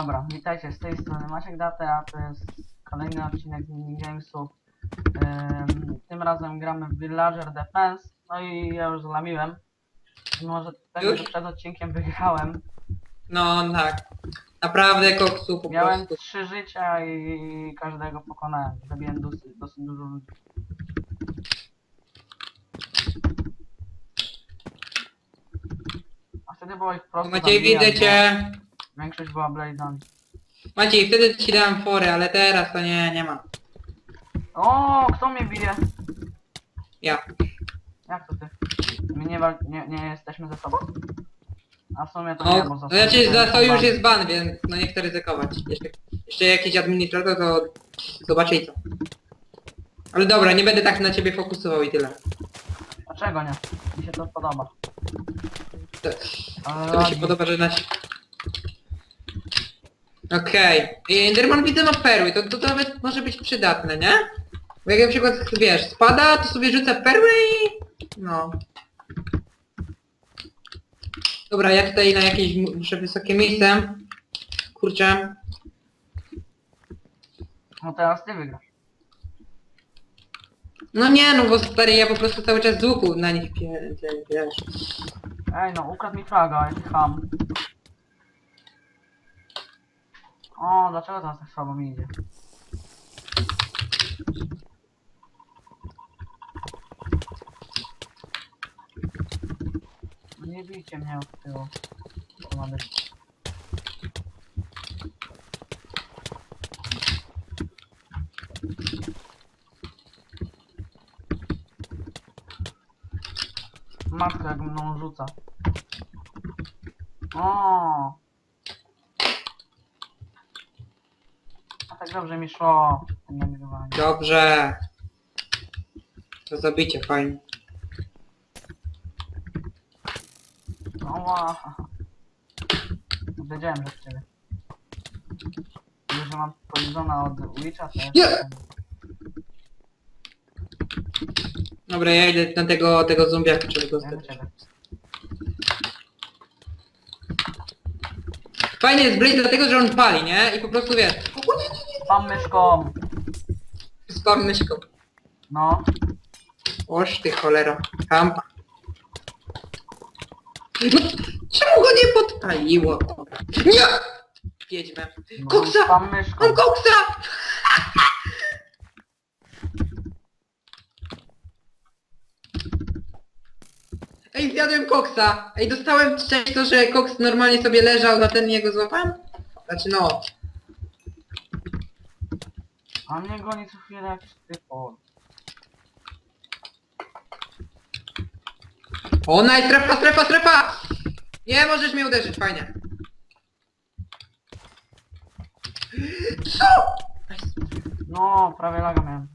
Dobra, witajcie z tej strony Maciek Date, a to jest kolejny odcinek z minigamesów. Ym, tym razem gramy w Villager Defense, no i ja już zlamiłem. Może tego, Już? że przed odcinkiem wygrałem. No tak. Naprawdę koksu po Miałem prostu. trzy życia i każdego pokonałem. Zabiłem dosyć, dosyć dużo ludzi. A wtedy było ich prosto Maciej, widzę cię. Większość była blade'ami. Maciej, wtedy ci dałem fory, ale teraz to nie, nie ma. O, kto mnie bije? Ja. Jak to ty? My nie, wal- nie, nie jesteśmy ze sobą? A w sumie to nie, bo No, znaczy za to już jest ban, więc no nie chcę ryzykować. Jeszcze, jeszcze jakiś administrator to zobaczę i co. Ale dobra, nie będę tak na ciebie fokusował i tyle. Dlaczego nie? Mi się to podoba. To, Ale to mi się podoba, że na... Okej. Okay. Enderman widzę ma perły, to, to, nawet może być przydatne, nie? Bo jak na przykład, wiesz, spada, to sobie rzuca perły i... No. Dobra, ja tutaj na jakieś mu- muszę wysokie miejsce. Kurczę. No teraz ty wygrasz. No nie, no bo stary, ja po prostu cały czas z łuku na nich wiesz. Ej no, ukradł mi fraga, jaki ham. O, dlaczego teraz tak słabo mi idzie? No nie bijcie mnie od tyłu. Ma. Matka jak mną rzuca. O. A tak dobrze mi szło. tym. Dobrze. To zabicie, fajnie. No ła. Wiedziałem, że w ciebie. Że mam polizona od Witcha, to jest... Nie! Dobra, ja idę na tego, tego zombiaka, żeby go Ja do zdać. ciebie. Fajny jest Blaze dlatego, że on pali, nie? I po prostu wiesz, Spam myszką. spam myszką. No. Oż ty cholera. Kamp. No, czemu go nie podpaliło? Nie! Wiedźmę. no Koksa! Spam myszką. Mam koksa! Ej, zjadłem koksa. Ej, dostałem część to, że koks normalnie sobie leżał, na ten jego złapałem? Znaczy no. A mnie goni co chwilę jakiś typo. O, nice, strefa, strefa, strefa! Nie, możesz mnie uderzyć, fajnie. Co? No, prawie laga miałem.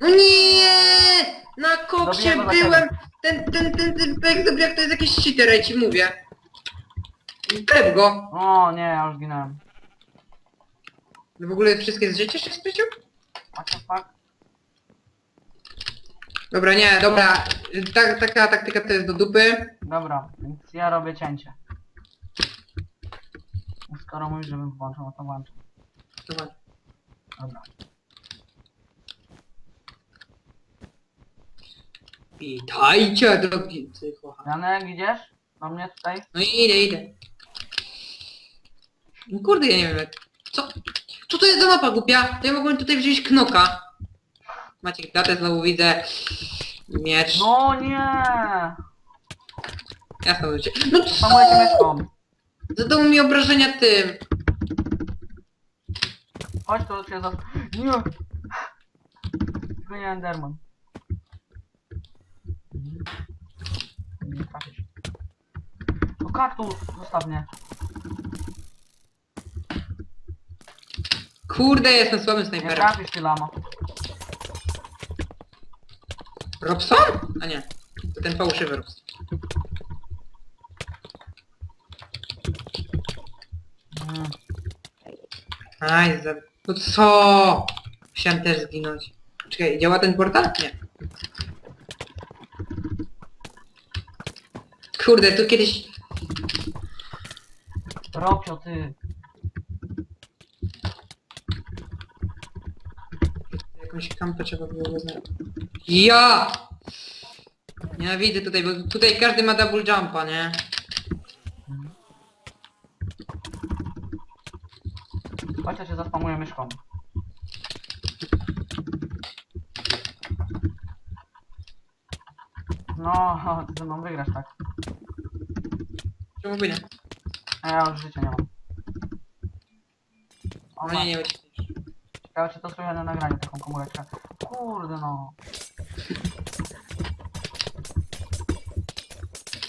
No nie! Na koksie Dobiję go za byłem! Ten, ten, ten, ten pek jak to jest jakiś cheater, ja ci mówię. Klep go. O nie, ja już ginąłem. No w ogóle wszystkie z życia się spycił? What the fuck? Dobra, nie, dobra. Ta, taka taktyka to jest do dupy. Dobra, więc ja robię cięcie. Skoro mówisz, żebym włączył, no to włączę. Dobra. Dobra. Witajcie, drogi kochani. Janek, idziesz? Do mnie tutaj? No i idę, idę. No kurde, ja nie wiem jak... Co? Co to jest za mapa głupia? To ja mogłem tutaj wziąć knoka. Macie datę znowu widzę. Miecz. No nie! Jasno wiecie. No co? Myszką. Zadał mi obrażenia tym. Chodź tu się za... Nie! Nie Enderman. Nie trafisz. No kaktus! Zostaw mnie. Kurde, jestem słabym Nie snajperem. trafisz ty lamo. Robson? A nie. To ten fałszywy Robson. Mm. Aj, za... No co? Chciałem też zginąć. Czekaj, działa ten portal? Nie. Kurde, tu kiedyś Ropio, ty. Jakąś kampę trzeba było wyznać. Ja! Nienawidzę tutaj, bo tutaj każdy ma double jumpa, nie? Chodź, ja się zaspamuję myszką. No, ty ze mną wygrasz, tak. Czemu by nie? A ja już życia nie mam. O, No nie, nie uciekniesz. Ciekawe, czy to słychać na nagraniu, taką komóreczkę. Kurde no.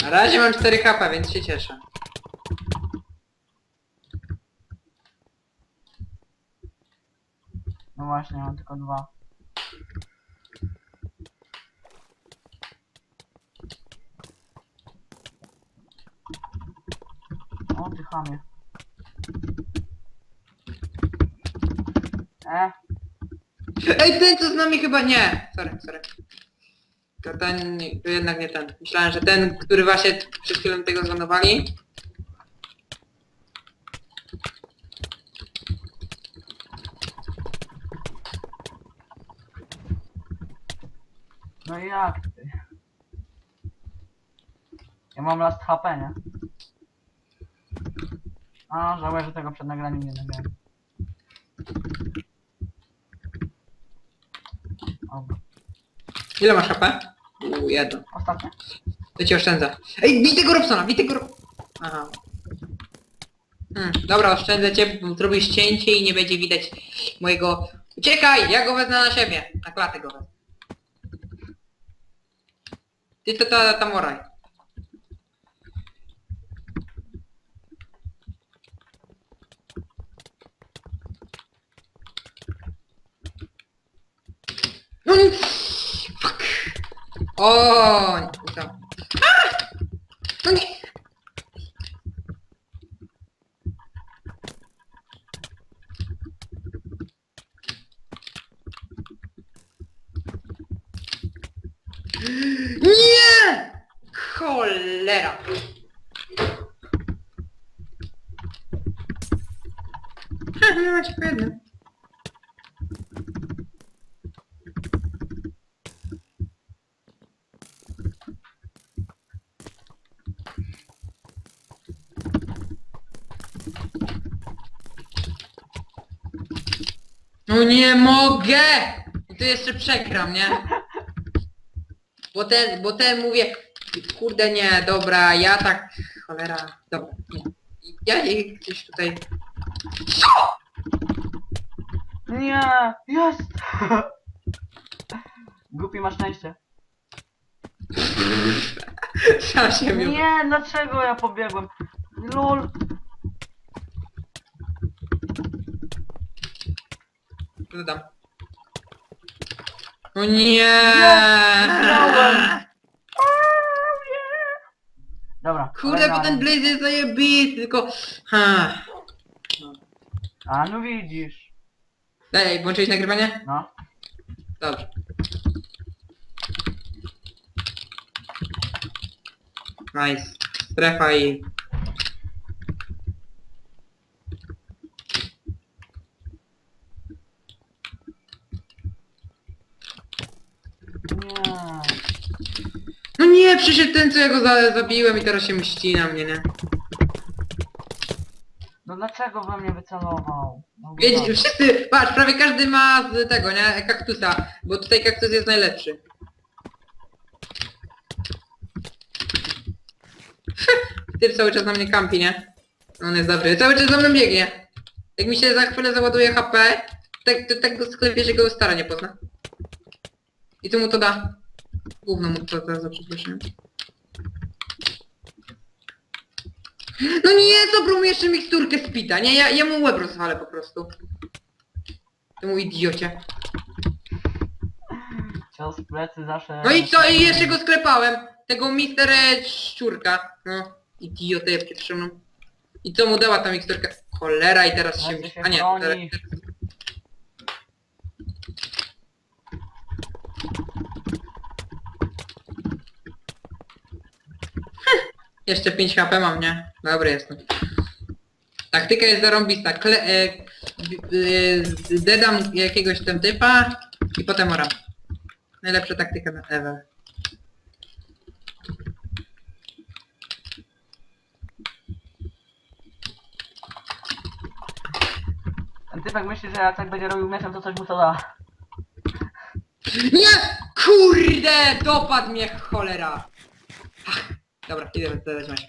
Na razie mam 4 HP, więc się cieszę. No właśnie, mam tylko dwa. O, ty chamie. E, Ej, ten co z nami chyba nie! Sorry, sorry. To ten, to jednak nie ten. Myślałem, że ten, który właśnie przed chwilą tego zbanowali. no i jak ty? Ja mam last HP, nie? A, żałuję, że tego przed nagraniem nie nagrałem. Ile masz HP? Uuu, jedno. Ostatnie? To ci oszczędza. Ej, bij tego Robsona, bij tego Rob... Aha. Hmm, dobra, oszczędzę cię, bo zrobisz cięcie i nie będzie widać mojego... Uciekaj! Ja go wezmę na siebie. Na klatę go wezmę. Ty to ta, ta moraj. No nie... Fuck. O, nie, co? A! No nie. Nie! Cholera! Ha, nie macie po jednym. No nie mogę! I tu jeszcze przegram, nie? Bo ten, bo ten mówię, kurde nie, dobra, ja tak, cholera, dobra, nie. Ja jej gdzieś tutaj... Nie! Jest! Głupi masz szczęście. Sam się nie. Nie, dlaczego ja pobiegłem? LOL! Dodam. O nie! Dobra. Kurde, kolejna bo ten runda. Blaze jest zajebisty, tylko... Ha. A, no widzisz. Ej, włączyłeś nagrywanie? No. Dobrze. Nice. Strefa i... No nie, przyszedł ten, co ja go za zabiłem i teraz się mści na mnie, nie? No dlaczego we mnie wycelował? No, Wiedz, tak. wszyscy, patrz, prawie każdy ma z tego, nie? Kaktusa, bo tutaj kaktus jest najlepszy. Ty cały czas na mnie kampi, nie? On jest dobry, cały czas za mną biegnie. Jak mi się za chwilę załaduje HP, tak, to tak go sklepie, że go stara nie pozna. I co mu to da? Gówno mu to da, za przepraszam. No nie, zabrał mu jeszcze miksturkę spita, nie? Ja, ja mu łeb rozwalę po prostu. Ty mu idiocie. Cios w plecy zawsze... No i co? I jeszcze go sklepałem. Tego Mister Szczurka. No. Idiotę pierwszą. I co mu dała ta miksturka? Cholera i teraz się... Się A nie, broni. Jeszcze 5 HP mam, nie? Dobry jestem. Taktyka jest zarąbista. Kle, e, e, dedam jakiegoś tam typa i potem oram. Najlepsza taktyka na ever. Ten typek myśli, że jak tak będzie robił mieczem, to coś mu to da. Nie! Kurde! Dopadł mnie cholera! Dobra, idę dodać mecz.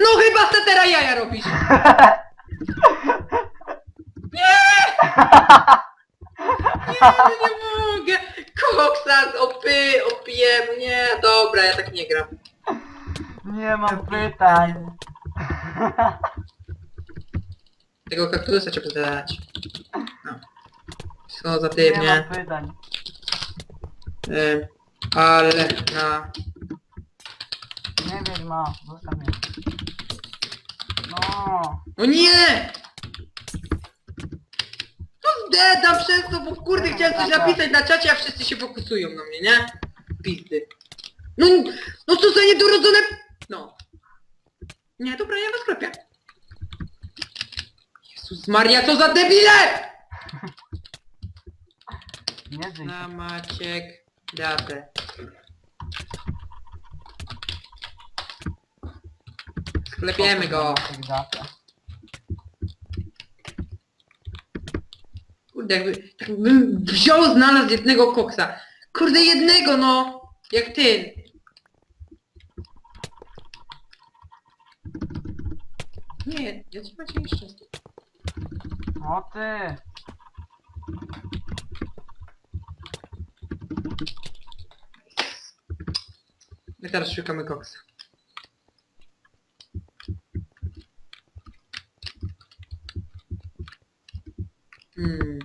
No chyba se teraz jaja robisz! Nie! Nie, nie mogę! Koksa opy, opijem, nie, dobra, ja tak nie gram. Nie mam pytań. Tego kaktusa trzeba zadać. No. Co za Nie tym, nie? mam pytań. Y, ale na... Nie wiem, ma. Zostaw mnie. No. O nie! No zdedam przez to, bo kurde chciałem coś napisać na czacie, a wszyscy się fokusują na mnie, nie? Pizdy. No, no co za niedorodzone... No. Nie, dobra, ja na sklepie. Jezus Maria, co za debile! Nie żyj Na. Maciek datę. Sklepiemy go. Kurde, jakby, tak bym wziął, znalazł jednego koksa. Kurde, jednego, no! Jak ty. Nie, ja ci macie jeszcze. O ty. My teraz szukamy koksa. Hmm.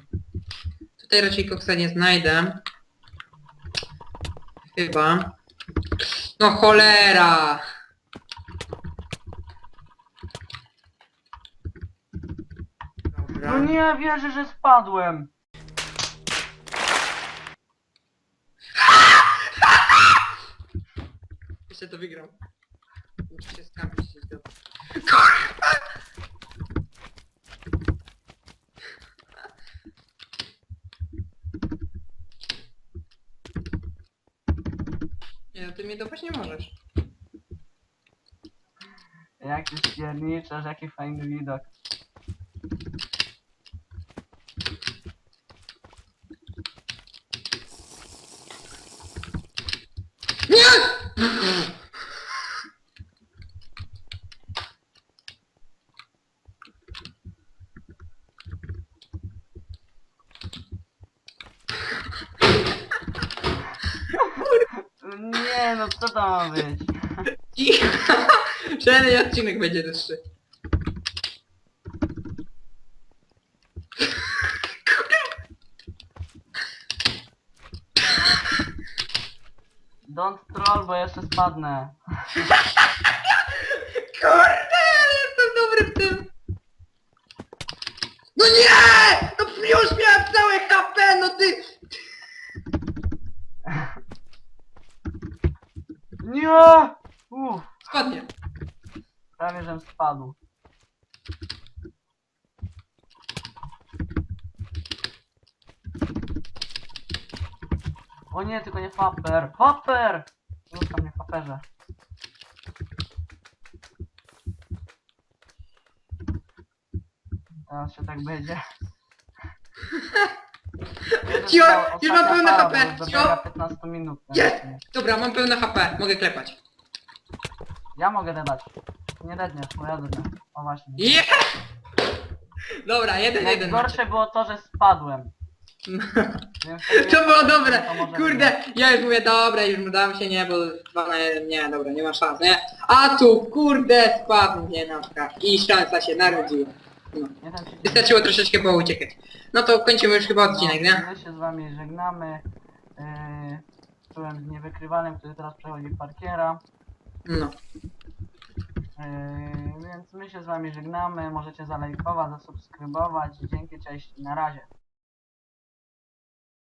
Tutaj raczej koksa nie znajdę. Chyba. No cholera! No nie wierzę, że spadłem. Jeszcze to wygrał. Muszę się skampić do... Nie no, ty mnie dopaść nie możesz. Jak ty spierniczesz, jaki fajny widok. Nie! Nie no, co to ma być? Przynajmniej odcinek będzie dłuższy. Don't troll, bo jeszcze spadnę. Kurde, jestem dobry w tym. No nie! No już miałem całe HP, no ty... Nie! Uff, Spadnie. prawie żem spadł. O nie, tylko nie faper. Faper! Zostaw mnie faperze. Teraz się tak będzie. Cio, już mam pełne HP, cio. dobiega 15 minut. Jest! Dobra, mam pełne HP, mogę klepać. Ja mogę dodać. Nie dedniesz, bo ja dednę. O właśnie. Je! Dobra, jeden, jeden. Najgorsze było to, że spadłem. To było dobre! Kurde, ja już mówię, dobra, już mu dam się, nie, bo dwa na jeden, nie, dobra, nie ma szans, nie? A tu, kurde, spadł, nie, na przykład. I szansa się narodziła. No. Wystarczyło troszeczkę było uciekać. No to kończymy już chyba odcinek, nie? My się z wami żegnamy. Yy, byłem z niewykrywalnym, który teraz przechodzi parkiera. No. Yy, więc my się z wami żegnamy. Możecie zalajkować, zasubskrybować. Dzięki, cześć na razie.